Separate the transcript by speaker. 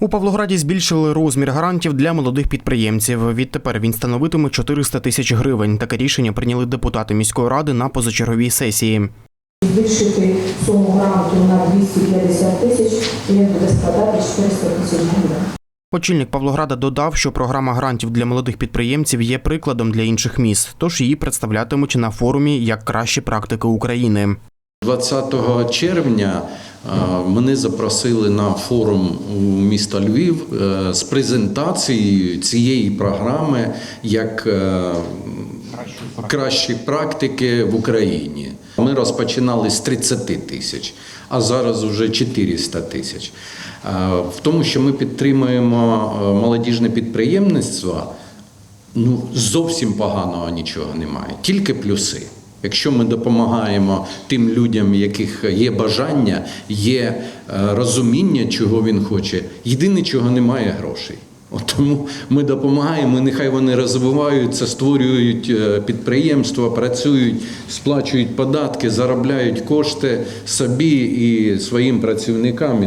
Speaker 1: У Павлограді збільшили розмір грантів для молодих підприємців. Відтепер він становитиме 400 тисяч гривень. Таке рішення прийняли депутати міської ради на позачерговій сесії.
Speaker 2: збільшити суму гранту на 250 тисяч, і він буде складати 400 тисяч гривень.
Speaker 1: Очільник Павлограда додав, що програма грантів для молодих підприємців є прикладом для інших міст, тож її представлятимуть на форумі як кращі практики України.
Speaker 3: 20 червня е, мене запросили на форум у місто Львів е, з презентацією цієї програми як е, кращі практики в Україні. Ми розпочинали з 30 тисяч, а зараз вже 400 тисяч. В тому, що ми підтримуємо молодіжне підприємництво, Ну, зовсім поганого нічого немає, тільки плюси. Якщо ми допомагаємо тим людям, яких є бажання, є е, розуміння, чого він хоче, єдине, чого немає грошей. От тому ми допомагаємо, нехай вони розвиваються, створюють е, підприємства, працюють, сплачують податки, заробляють кошти собі і своїм працівникам.